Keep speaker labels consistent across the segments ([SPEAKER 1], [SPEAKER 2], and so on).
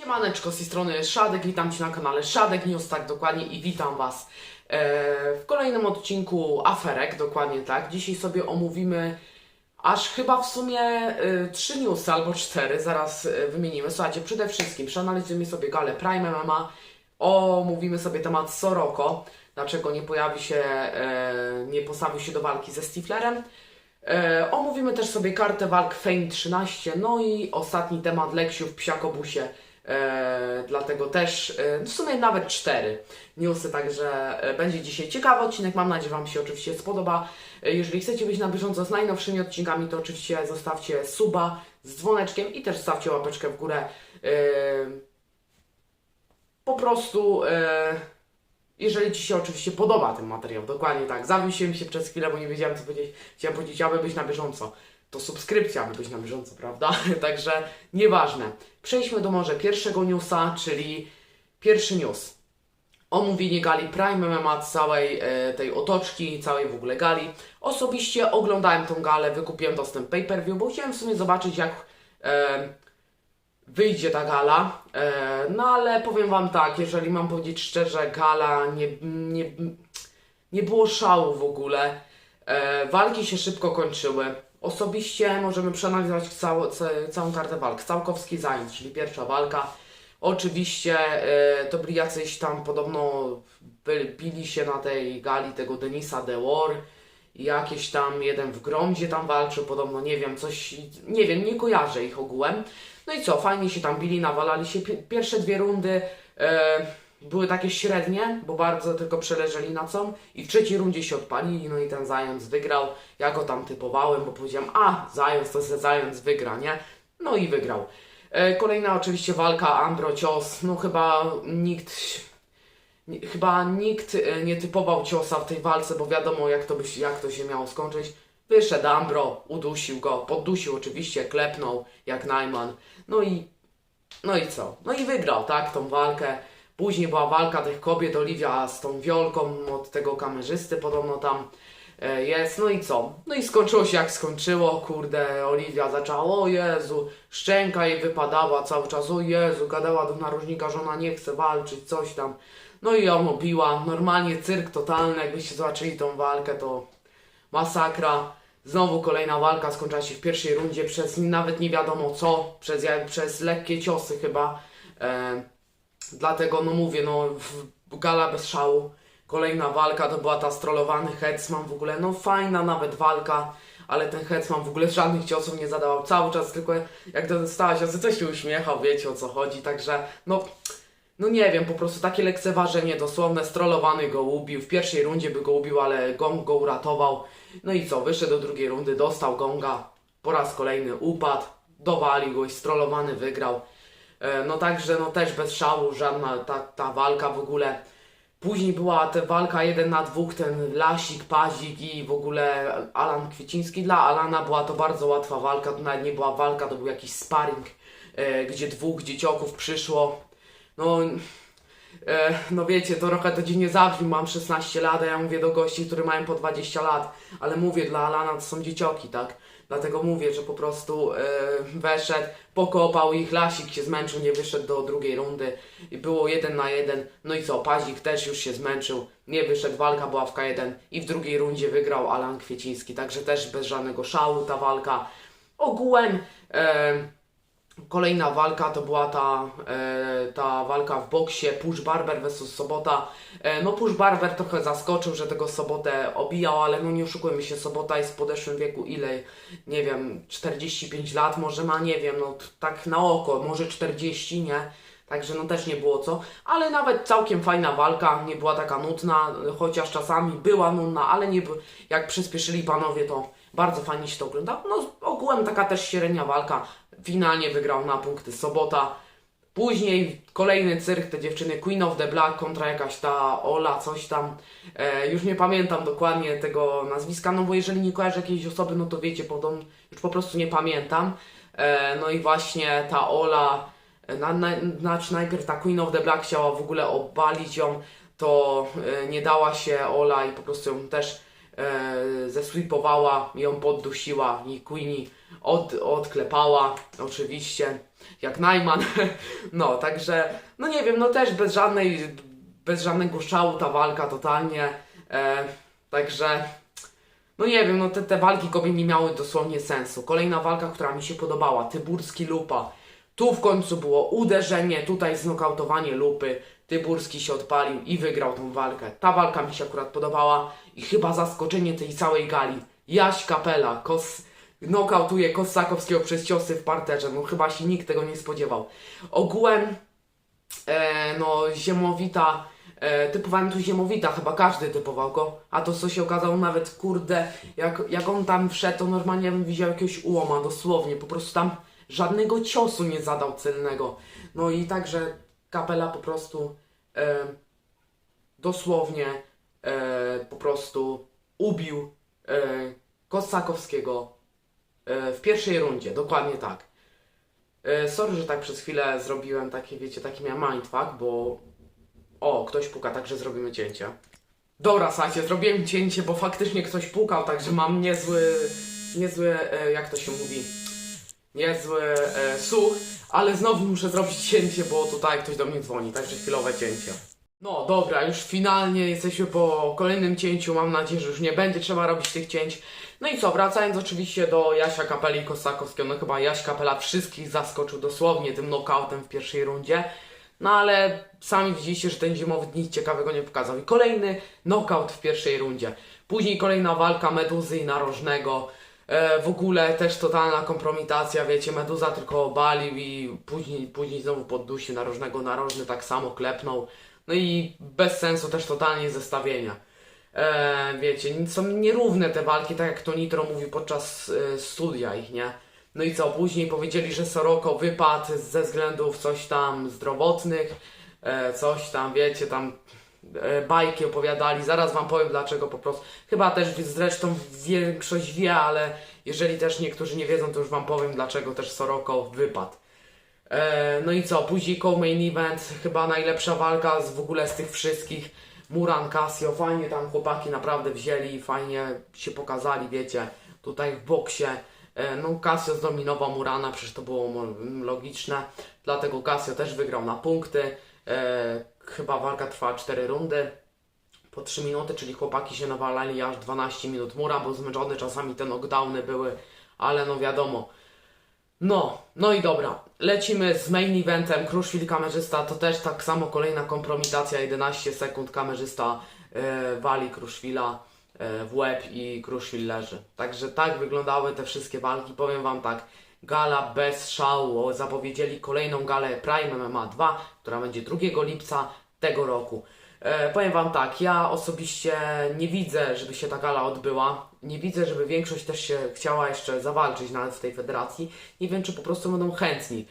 [SPEAKER 1] Siemaneczko, z tej strony Szadek, witam Cię na kanale Szadek News, tak dokładnie i witam Was e, w kolejnym odcinku Aferek, dokładnie tak. Dzisiaj sobie omówimy aż chyba w sumie e, trzy newsy albo cztery, zaraz e, wymienimy. Słuchajcie, przede wszystkim przeanalizujemy sobie galę Prime MMA, omówimy sobie temat Soroko, dlaczego nie pojawi się, nie postawił się do walki ze Stiflerem. Omówimy też sobie kartę walk Fame 13, no i ostatni temat Leksiu w Psiakobusie. E, dlatego też e, w sumie nawet cztery newsy, także e, będzie dzisiaj ciekawy odcinek. Mam nadzieję, Wam się oczywiście spodoba. Jeżeli chcecie być na bieżąco z najnowszymi odcinkami, to oczywiście zostawcie suba z dzwoneczkiem i też zostawcie łapeczkę w górę. Po prostu. Jeżeli Ci się oczywiście podoba ten materiał, dokładnie tak. Zawiesiłem się przez chwilę, bo nie wiedziałem co powiedzieć. Chciałem powiedzieć, aby być na bieżąco. To subskrypcja, aby być na bieżąco, prawda? Także nieważne. Przejdźmy do może pierwszego newsa, czyli pierwszy news. Omówienie gali Prime MMA, całej e, tej otoczki, całej w ogóle gali. Osobiście oglądałem tą galę, wykupiłem dostęp pay-per-view, bo chciałem w sumie zobaczyć jak e, wyjdzie ta gala. E, no ale powiem Wam tak, jeżeli mam powiedzieć szczerze, gala nie, nie, nie było szału w ogóle. E, walki się szybko kończyły. Osobiście możemy przeanalizować cało, ca, całą kartę walk. Całkowski Zając, czyli pierwsza walka. Oczywiście e, to byli jacyś tam podobno bili się na tej gali tego Denisa De War. Jakieś tam jeden w Gromdzie tam walczył, podobno nie wiem, coś, nie wiem, nie kojarzę ich ogółem. No i co, fajnie się tam bili, nawalali się. Pi- Pierwsze dwie rundy e, były takie średnie, bo bardzo tylko przeleżeli na co. I w trzeciej rundzie się odpalili, no i ten Zając wygrał. Ja go tam typowałem, bo powiedziałem, a, Zając to se Zając wygra, nie? No i wygrał. E, kolejna oczywiście walka Andro Cios. No chyba nikt chyba nikt e, nie typował ciosa w tej walce, bo wiadomo jak to, by, jak to się miało skończyć. Wyszedł Ambro, udusił go, poddusił oczywiście, klepnął jak Najman. No i, no i co? No i wygrał, tak, tą walkę. Później była walka tych kobiet, Oliwia z tą wiolką od tego kamerzysty, podobno tam e, jest. No i co? No i skończyło się jak skończyło, kurde, Oliwia zaczęła, o Jezu, szczęka jej wypadała cały czas, o Jezu, gadała do narożnika, że ona nie chce walczyć, coś tam. No i ją obiła, normalnie cyrk totalny, jakbyście zobaczyli tą walkę, to masakra. Znowu kolejna walka skończyła się w pierwszej rundzie przez nawet nie wiadomo co, przez, przez lekkie ciosy chyba. E, dlatego no mówię, no gala bez szału. Kolejna walka to była ta strollowany Hetzman w ogóle, no fajna nawet walka, ale ten Hetzman w ogóle żadnych ciosów nie zadawał, cały czas tylko jak dostała ciosy, coś się uśmiechał, wiecie o co chodzi, także no no nie wiem, po prostu takie lekceważenie dosłowne, strollowany go ubił, w pierwszej rundzie by go ubił, ale gong go uratował. No i co, wyszedł do drugiej rundy, dostał gonga, po raz kolejny upadł, dowalił go i strollowany wygrał. E, No także, no też bez szału, żadna ta, ta walka w ogóle. Później była ta walka jeden na dwóch, ten Lasik, Pazik i w ogóle Alan Kwieciński. Dla Alana była to bardzo łatwa walka, to nawet nie była walka, to był jakiś sparring, e, gdzie dwóch dzieciaków przyszło. No, e, no wiecie, to trochę to dziwnie zabrzmi, mam 16 lat, a ja mówię do gości, którzy mają po 20 lat, ale mówię, dla Alana to są dziecioki, tak? Dlatego mówię, że po prostu e, weszedł, pokopał ich, Lasik się zmęczył, nie wyszedł do drugiej rundy i było jeden na jeden. No i co, Pazik też już się zmęczył, nie wyszedł, walka była w K1 i w drugiej rundzie wygrał Alan Kwieciński, także też bez żadnego szału ta walka. Ogółem e, Kolejna walka to była ta, e, ta walka w boksie Push Barber vs Sobota. E, no Push Barber trochę zaskoczył, że tego Sobotę obijał, ale no nie oszukujmy się, Sobota jest w podeszłym wieku ile, nie wiem, 45 lat może ma, nie wiem, no tak na oko, może 40, nie? Także no też nie było co, ale nawet całkiem fajna walka, nie była taka nudna, chociaż czasami była nudna, ale nie, jak przyspieszyli panowie to bardzo fajnie się to oglądało. No ogółem taka też średnia walka, finalnie wygrał na punkty Sobota. Później kolejny cyrk, te dziewczyny Queen of the Black kontra jakaś ta Ola, coś tam. E, już nie pamiętam dokładnie tego nazwiska, no bo jeżeli nie kojarzę jakiejś osoby, no to wiecie, podobno, już po prostu nie pamiętam. E, no i właśnie ta Ola, e, na, na, znaczy najpierw ta Queen of the Black chciała w ogóle obalić ją, to e, nie dała się Ola i po prostu ją też e, zesweepowała, ją poddusiła i Queenie od, odklepała, oczywiście, jak Najman. No, także, no nie wiem, no też bez żadnej, bez żadnego szału ta walka totalnie. E, także, no nie wiem, no te, te walki kobiet nie miały dosłownie sensu. Kolejna walka, która mi się podobała, Tyburski Lupa. Tu w końcu było uderzenie, tutaj znokautowanie Lupy. Tyburski się odpalił i wygrał tą walkę. Ta walka mi się akurat podobała i chyba zaskoczenie tej całej gali. Jaś Kapela, kos, nokautuje Kosakowskiego przez ciosy w parterze. No chyba się nikt tego nie spodziewał. Ogółem e, no Ziemowita, e, typowałem tu Ziemowita, chyba każdy typował go, a to co się okazało nawet, kurde, jak, jak on tam wszedł, to normalnie bym widział jakiegoś ułoma, dosłownie, po prostu tam żadnego ciosu nie zadał celnego. No i także kapela po prostu e, dosłownie e, po prostu ubił e, Kosakowskiego e, w pierwszej rundzie, dokładnie tak. E, sorry, że tak przez chwilę zrobiłem takie, wiecie, taki miałem mindfuck, bo o, ktoś puka, także zrobimy cięcie. Dobra, słuchajcie, zrobiłem cięcie, bo faktycznie ktoś pukał, także mam niezły, niezły, e, jak to się mówi, niezły e, słuch, ale znowu muszę zrobić cięcie, bo tutaj ktoś do mnie dzwoni, także chwilowe cięcie. No dobra, już finalnie jesteśmy po kolejnym cięciu, mam nadzieję, że już nie będzie trzeba robić tych cięć. No i co, wracając oczywiście do Jasia Kapeli Kosakowskiego, no chyba Jaś Kapela wszystkich zaskoczył dosłownie tym knockoutem w pierwszej rundzie. No ale sami widzieliście, że ten zimowy nic ciekawego nie pokazał. I kolejny knockout w pierwszej rundzie. Później kolejna walka Meduzy i Narożnego. E, w ogóle też totalna kompromitacja, wiecie, Meduza tylko obalił i później, później znowu poddusił Narożnego. Narożny tak samo klepnął. No i bez sensu też totalnie zestawienia. E, wiecie, są nierówne te walki, tak jak to Nitro mówił podczas e, studia ich, nie? No i co, później powiedzieli, że Soroko wypadł ze względów coś tam zdrowotnych, e, coś tam, wiecie, tam bajki opowiadali, zaraz wam powiem dlaczego po prostu. Chyba też zresztą większość wie, ale jeżeli też niektórzy nie wiedzą, to już wam powiem dlaczego też Soroko wypadł. E, no i co, później co-main event, chyba najlepsza walka z w ogóle z tych wszystkich. Muran, Casio, fajnie tam chłopaki naprawdę wzięli, fajnie się pokazali, wiecie, tutaj w boksie. E, no Casio zdominował Murana, przecież to było logiczne, dlatego Casio też wygrał na punkty. E, chyba walka trwała 4 rundy po 3 minuty, czyli chłopaki się nawalali aż 12 minut. Mura był zmęczony, czasami te knockdowny były, ale no wiadomo. No, no i dobra. Lecimy z main eventem. Kruszwil kamerzysta to też tak samo kolejna kompromitacja. 11 sekund kamerzysta e, wali Kruszwila e, w łeb i Kruszwil leży. Także tak wyglądały te wszystkie walki. Powiem Wam tak. Gala bez szału. Zapowiedzieli kolejną galę Prime MMA 2, która będzie 2 lipca tego roku. E, powiem Wam tak, ja osobiście nie widzę, żeby się ta gala odbyła. Nie widzę, żeby większość też się chciała jeszcze zawalczyć nawet w tej federacji. Nie wiem, czy po prostu będą chętni.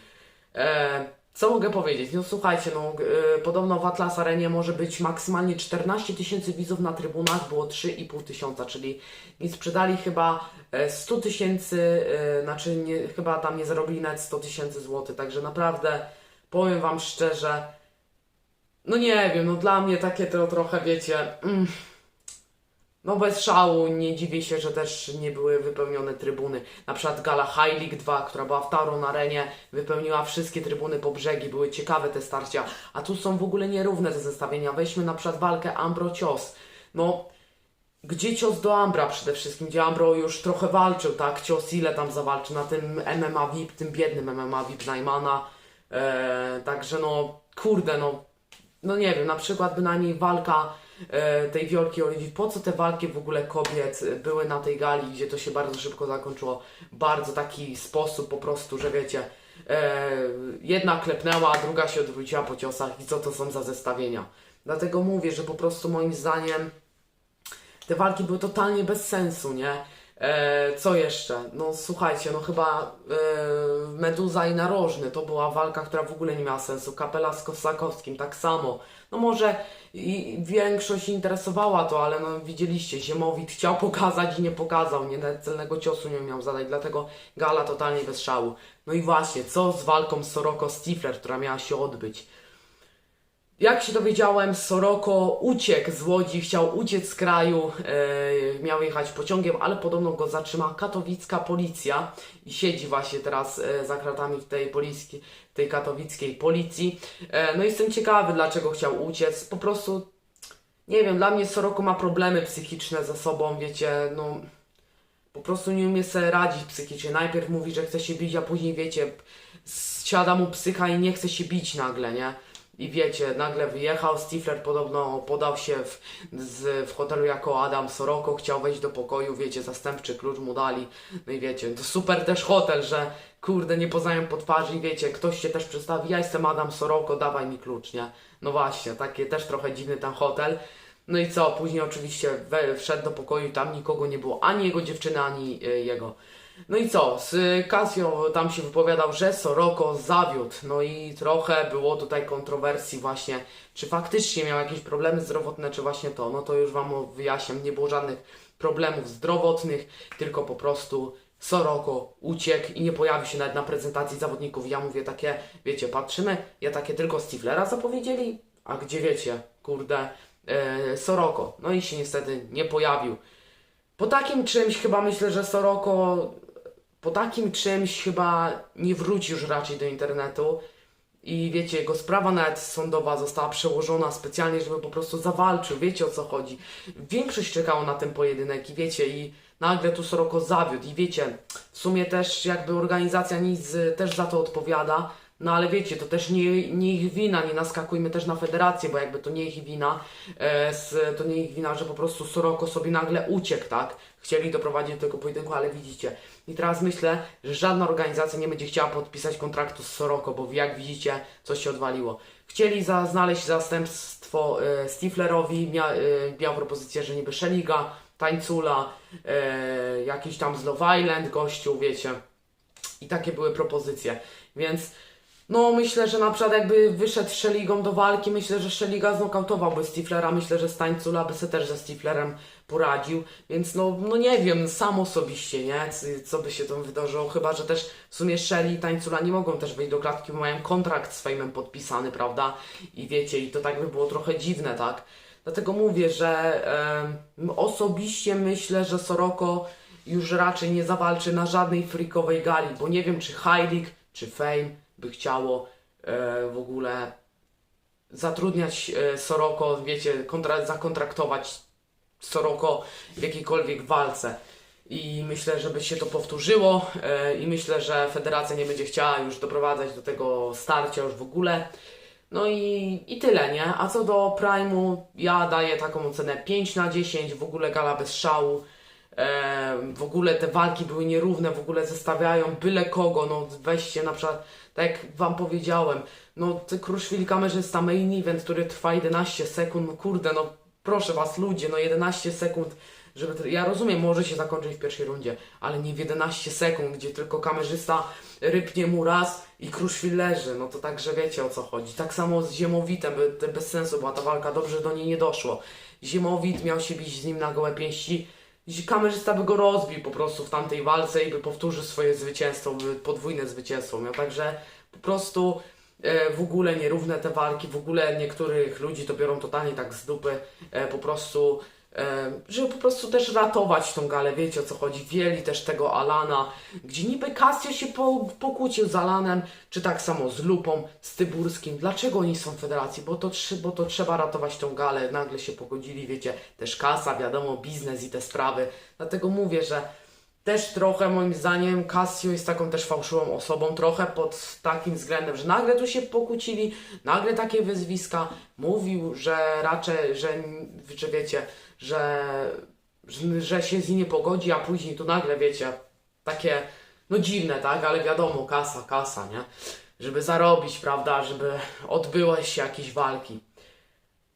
[SPEAKER 1] E, co mogę powiedzieć? No słuchajcie, no e, podobno w Atlas Arenie może być maksymalnie 14 tysięcy widzów na trybunach, było 3,5 tysiąca, czyli nie sprzedali chyba e, 100 tysięcy, e, znaczy nie, chyba tam nie zarobili nawet 100 tysięcy złotych, także naprawdę powiem Wam szczerze, no nie wiem, no dla mnie takie to trochę, wiecie, mm, no bez szału, nie dziwię się, że też nie były wypełnione trybuny. Na przykład gala High League 2, która była w Tauron Arenie, wypełniła wszystkie trybuny po brzegi, były ciekawe te starcia, a tu są w ogóle nierówne te zestawienia. Weźmy na przykład walkę Ambro-Cios. No, gdzie cios do Ambra przede wszystkim, gdzie Ambro już trochę walczył, tak? Cios ile tam zawalczył na tym MMA VIP, tym biednym MMA VIP Najmana. Eee, także no, kurde, no, no nie wiem, na przykład bynajmniej walka tej Wiolki Oliwii, po co te walki w ogóle kobiet e, były na tej gali, gdzie to się bardzo szybko zakończyło, bardzo taki sposób po prostu, że wiecie, e, jedna klepnęła, a druga się odwróciła po ciosach i co to są za zestawienia. Dlatego mówię, że po prostu moim zdaniem te walki były totalnie bez sensu, nie? E, co jeszcze? No słuchajcie, no chyba e, Meduza i Narożny to była walka, która w ogóle nie miała sensu. Kapela z Kosakowskim tak samo. No może i większość interesowała to, ale no widzieliście, Ziemowit chciał pokazać i nie pokazał, nie celnego ciosu nie miał zadać, dlatego gala totalnie bez szału. No i właśnie, co z walką Soroko Stifler, która miała się odbyć? Jak się dowiedziałem, Soroko uciekł z Łodzi, chciał uciec z kraju, e, miał jechać pociągiem, ale podobno go zatrzyma katowicka policja i siedzi właśnie teraz e, za kratami w tej, tej katowickiej policji. E, no jestem ciekawy, dlaczego chciał uciec. Po prostu, nie wiem, dla mnie Soroko ma problemy psychiczne ze sobą, wiecie, no po prostu nie umie sobie radzić psychicznie. Najpierw mówi, że chce się bić, a później wiecie, siada mu psycha i nie chce się bić nagle, nie? I wiecie, nagle wyjechał, Stifler podobno podał się w, z, w hotelu jako Adam Soroko, chciał wejść do pokoju, wiecie, zastępczy klucz mu dali. No i wiecie, to super też hotel, że kurde, nie poznają po twarzy i wiecie, ktoś się też przedstawi, ja jestem Adam Soroko, dawaj mi klucz, nie? No właśnie, takie też trochę dziwny ten hotel. No i co, później oczywiście we, wszedł do pokoju, tam nikogo nie było, ani jego dziewczyny, ani y, jego. No i co, z Casio tam się wypowiadał, że Soroko zawiódł, no i trochę było tutaj kontrowersji właśnie, czy faktycznie miał jakieś problemy zdrowotne, czy właśnie to, no to już Wam wyjaśniam, nie było żadnych problemów zdrowotnych, tylko po prostu Soroko uciekł i nie pojawił się nawet na prezentacji zawodników. Ja mówię takie, wiecie, patrzymy, ja takie tylko Stiflera zapowiedzieli, a gdzie wiecie, kurde, e, Soroko. No i się niestety nie pojawił. Po takim czymś chyba myślę, że Soroko po takim czymś chyba nie wróci już raczej do internetu. I wiecie, jego sprawa nawet sądowa została przełożona specjalnie, żeby po prostu zawalczył. Wiecie o co chodzi. Większość czekało na ten pojedynek i wiecie, i nagle tu Soroko zawiódł. I wiecie, w sumie też jakby organizacja nic też za to odpowiada. No ale wiecie, to też nie, nie ich wina, nie naskakujmy też na federację, bo jakby to nie ich wina, e, s, to nie ich wina, że po prostu Soroko sobie nagle uciekł, tak? Chcieli doprowadzić do tego pojedynku, ale widzicie. I teraz myślę, że żadna organizacja nie będzie chciała podpisać kontraktu z Soroko, bo jak widzicie, coś się odwaliło. Chcieli za, znaleźć zastępstwo e, Stiflerowi, mia, e, miał propozycję, że niby Szeliga, Tańcula, e, jakiś tam z Love Island, gościu, wiecie. I takie były propozycje. Więc no myślę, że na przykład jakby wyszedł Szeligą do walki, myślę, że Szeliga znokautowałby Stiflera, myślę, że Stańcula by sobie też ze Stiflerem poradził, więc no, no nie wiem, sam osobiście, nie, co by się tam wydarzyło, chyba, że też w sumie Shelly i Tańcula nie mogą też wejść do klatki, bo mają kontrakt z Fejmem podpisany, prawda, i wiecie, i to tak by było trochę dziwne, tak, dlatego mówię, że em, osobiście myślę, że Soroko już raczej nie zawalczy na żadnej freakowej gali, bo nie wiem, czy League, czy Fame by chciało e, w ogóle zatrudniać e, Soroko, wiecie, kontra, zakontraktować Soroko w jakiejkolwiek walce. I myślę, żeby się to powtórzyło e, i myślę, że federacja nie będzie chciała już doprowadzać do tego starcia już w ogóle. No i, i tyle, nie? A co do Prime'u, ja daję taką ocenę 5 na 10, w ogóle gala bez szału. W ogóle te walki były nierówne, w ogóle zestawiają byle kogo, no weźcie na przykład, tak jak wam powiedziałem, no Kruszwil kamerzysta main event, który trwa 11 sekund, no kurde, no proszę was ludzie, no 11 sekund, żeby, ja rozumiem, może się zakończyć w pierwszej rundzie, ale nie w 11 sekund, gdzie tylko kamerzysta rypnie mu raz i Kruszwil leży, no to także wiecie o co chodzi. Tak samo z Ziemowitem, bez sensu była ta walka, dobrze do niej nie doszło. Ziemowit miał się bić z nim na gołe pięści, i kamerzysta by go rozbił po prostu w tamtej walce i by powtórzył swoje zwycięstwo, by podwójne zwycięstwo miał. Także po prostu e, w ogóle nierówne te walki, w ogóle niektórych ludzi to biorą totalnie tak z dupy, e, po prostu, żeby po prostu też ratować tą galę, wiecie o co chodzi. Wieli też tego Alana, gdzie niby Casio się po, pokłócił z Alanem, czy tak samo z Lupą, z Tyburskim. Dlaczego oni są w federacji? Bo to, bo to trzeba ratować tą galę, nagle się pogodzili, wiecie, też kasa, wiadomo, biznes i te sprawy. Dlatego mówię, że też trochę moim zdaniem Casio jest taką też fałszywą osobą, trochę pod takim względem, że nagle tu się pokłócili, nagle takie wyzwiska, mówił, że raczej, że, że wiecie, że, że, się z nim nie pogodzi, a później tu nagle, wiecie, takie, no dziwne, tak, ale wiadomo, kasa, kasa, nie? Żeby zarobić, prawda, żeby odbyły się jakieś walki.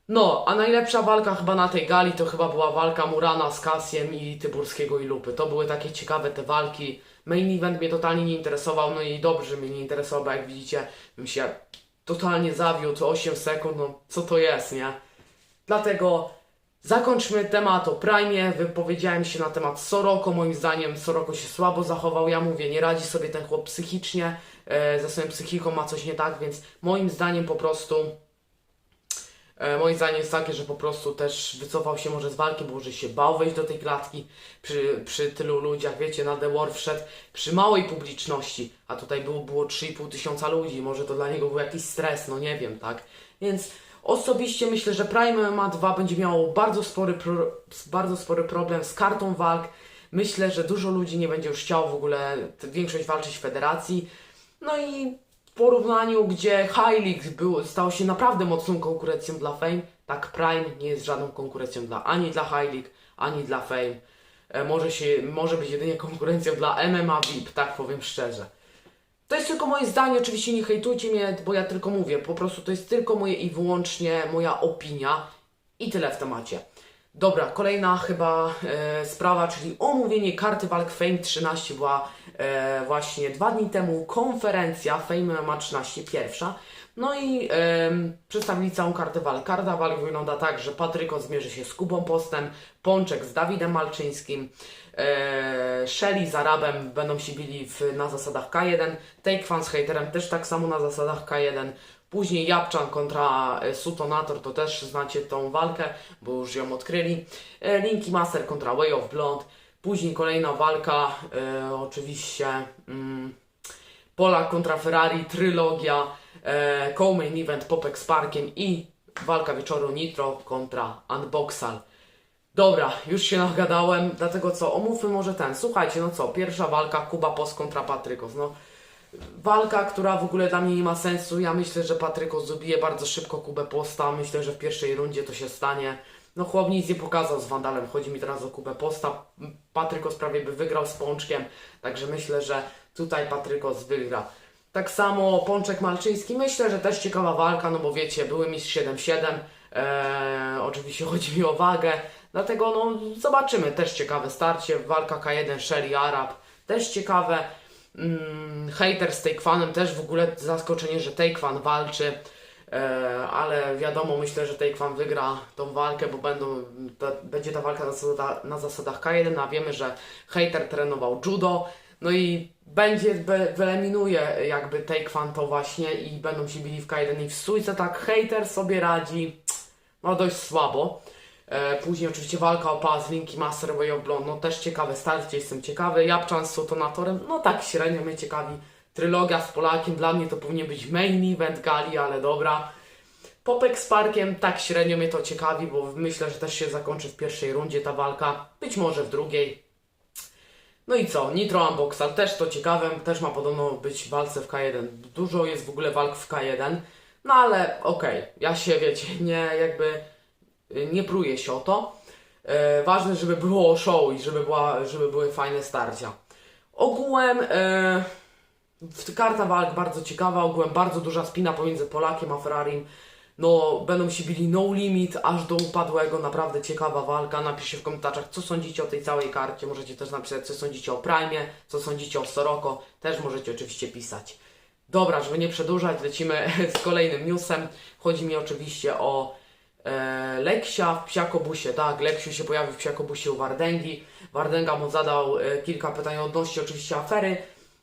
[SPEAKER 1] No, a najlepsza walka chyba na tej gali to chyba była walka Murana z Kasiem i Tyburskiego i Lupy. To były takie ciekawe te walki. Main event mnie totalnie nie interesował, no i dobrze mnie nie interesował, bo jak widzicie, bym się totalnie zawiódł 8 sekund, no co to jest, nie? Dlatego zakończmy temat o Prime. Wypowiedziałem się na temat Soroko. Moim zdaniem Soroko się słabo zachował. Ja mówię, nie radzi sobie ten chłop psychicznie. E, ze swoją psychiką ma coś nie tak, więc moim zdaniem po prostu E, moje zdanie jest takie, że po prostu też wycofał się może z walki, bo że się bał wejść do tej klatki przy, przy tylu ludziach, wiecie, na The War wszedł przy małej publiczności, a tutaj było, było 3,5 tysiąca ludzi, może to dla niego był jakiś stres, no nie wiem, tak? Więc osobiście myślę, że Prime MMA 2 będzie miało bardzo spory, pro, bardzo spory problem z kartą walk. Myślę, że dużo ludzi nie będzie już chciało w ogóle, większość walczyć w federacji. No i porównaniu, gdzie High był, stał się naprawdę mocną konkurencją dla Fame, tak Prime nie jest żadną konkurencją dla, ani dla High ani dla Fame. E, może, się, może być jedynie konkurencją dla MMA VIP, tak powiem szczerze. To jest tylko moje zdanie, oczywiście nie hejtujcie mnie, bo ja tylko mówię, po prostu to jest tylko moje i wyłącznie moja opinia i tyle w temacie. Dobra, kolejna chyba e, sprawa, czyli omówienie karty walk Fame 13 była e, właśnie dwa dni temu konferencja Fame MMA 13 pierwsza. No i em, przedstawili całą kartę walk. Karta walk wygląda tak, że Patryko zmierzy się z Kubą Postem, Pączek z Dawidem Malczyńskim, e, Shelly z Arabem będą się bili w, na zasadach K1, Take Fan z Haterem też tak samo na zasadach K1, Później Japczan kontra e, Sutonator, to też znacie tą walkę, bo już ją odkryli. E, Linky Master kontra Way of Blonde. Później kolejna walka, e, oczywiście mm, Polak kontra Ferrari, trylogia, e, co-main event Popek z Parkiem i walka wieczoru Nitro kontra Unboxal. Dobra, już się nagadałem, dlatego co, omówmy może ten. Słuchajcie, no co, pierwsza walka Kuba Post kontra Patrykos. No, walka, która w ogóle dla mnie nie ma sensu. Ja myślę, że Patrykos zabije bardzo szybko Kubę Posta. Myślę, że w pierwszej rundzie to się stanie. No chłop nic nie pokazał z Wandalem. Chodzi mi teraz o Kubę Posta. Patrykos prawie by wygrał z Pączkiem. Także myślę, że tutaj Patrykos wygra. Tak samo Pączek Malczyński. Myślę, że też ciekawa walka, no bo wiecie, były mistrz 7-7. Eee, oczywiście chodzi mi o wagę. Dlatego no zobaczymy. Też ciekawe starcie. Walka K1 Shelly Arab. Też ciekawe. Mm, hater z Takefanem też w ogóle zaskoczenie, że Takefan walczy, e, ale wiadomo, myślę, że Takefan wygra tą walkę, bo będą, ta, będzie ta walka na, zasada, na zasadach K1, a wiemy, że hater trenował judo, no i będzie, be, wyeliminuje jakby Takefan to właśnie i będą się bili w K1 i w stójce, tak hater sobie radzi, no dość słabo. E, Później oczywiście walka o pas, Linki Master Way of Blonde, no też ciekawe starcie, jestem ciekawy. Japczan z Sotonatorem, no tak średnio mnie ciekawi. Trylogia z Polakiem, dla mnie to powinien być main event gali, ale dobra. Popek z Parkiem, tak średnio mnie to ciekawi, bo myślę, że też się zakończy w pierwszej rundzie ta walka, być może w drugiej. No i co? Nitro Unboxal też to ciekawe, też ma podobno być w walce w K1. Dużo jest w ogóle walk w K1, no ale okej, ja się wiecie, nie jakby nie pruję się o to. E, ważne, żeby było show i żeby, była, żeby były fajne starcia. Ogółem e, karta walk bardzo ciekawa, ogółem bardzo duża spina pomiędzy Polakiem a Ferrarim. No, będą się bili no limit aż do upadłego, naprawdę ciekawa walka. Napiszcie w komentarzach, co sądzicie o tej całej karcie. Możecie też napisać, co sądzicie o Prime, co sądzicie o Soroko. Też możecie oczywiście pisać. Dobra, żeby nie przedłużać, lecimy z kolejnym newsem. Chodzi mi oczywiście o Leksia w Psiakobusie. Tak, Leksiu się pojawił w Psiakobusie u Wardęgi. Wardęga mu zadał e, kilka pytań odnośnie oczywiście afery.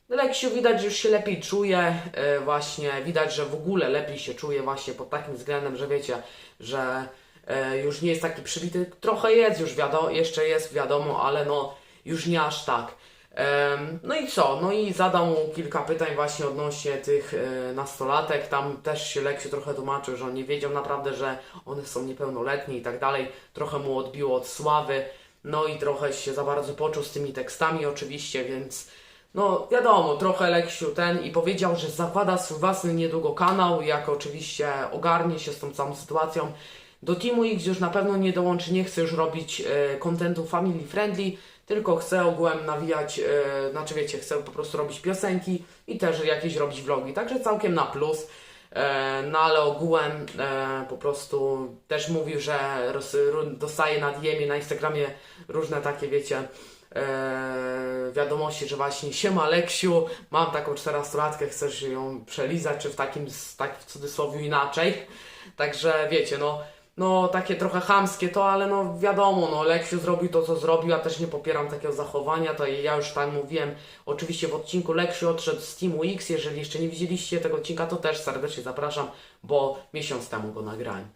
[SPEAKER 1] Leksiu widać, że już się lepiej czuje, e, właśnie widać, że w ogóle lepiej się czuje właśnie pod takim względem, że wiecie, że e, już nie jest taki przybity, trochę jest już wiadomo, jeszcze jest wiadomo, ale no już nie aż tak. No i co? No i zadał mu kilka pytań właśnie odnośnie tych e, nastolatek. Tam też się Leksiu trochę tłumaczył, że on nie wiedział naprawdę, że one są niepełnoletnie i tak dalej. Trochę mu odbiło od sławy. No i trochę się za bardzo poczuł z tymi tekstami oczywiście, więc no wiadomo, trochę Leksiu ten i powiedział, że zakłada swój własny niedługo kanał, jak oczywiście ogarnie się z tą całą sytuacją. Do Teamu X już na pewno nie dołączy, nie chce już robić e, contentu family friendly, tylko chce ogółem nawijać, e, znaczy wiecie, chce po prostu robić piosenki i też jakieś robić vlogi, także całkiem na plus. E, no ale ogółem e, po prostu też mówił, że roz, dostaje na DM na Instagramie różne takie, wiecie, e, wiadomości, że właśnie siema Leksiu, mam taką 14-latkę, chcesz ją przelizać, czy w takim, tak w cudzysłowie inaczej. Także wiecie, no, no takie trochę chamskie to, ale no wiadomo, no Leksiu zrobił to, co zrobił, ja też nie popieram takiego zachowania, to ja już tak mówiłem, oczywiście w odcinku Leksiu odszedł z Teamu X, jeżeli jeszcze nie widzieliście tego odcinka, to też serdecznie zapraszam, bo miesiąc temu go nagrałem.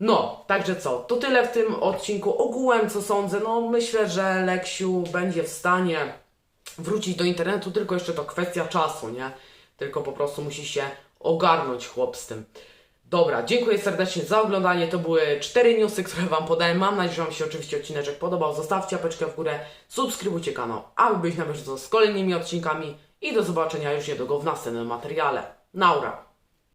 [SPEAKER 1] No, także co? To tyle w tym odcinku. Ogółem, co sądzę, no myślę, że Leksiu będzie w stanie wrócić do internetu, tylko jeszcze to kwestia czasu, nie? Tylko po prostu musi się ogarnąć chłop z tym. Dobra, dziękuję serdecznie za oglądanie. To były cztery newsy, które Wam podałem. Mam nadzieję, że Wam się oczywiście odcineczek podobał. Zostawcie apeczkę w górę, subskrybujcie kanał, aby być na bieżąco z kolejnymi odcinkami i do zobaczenia już niedługo w następnym materiale. Naura!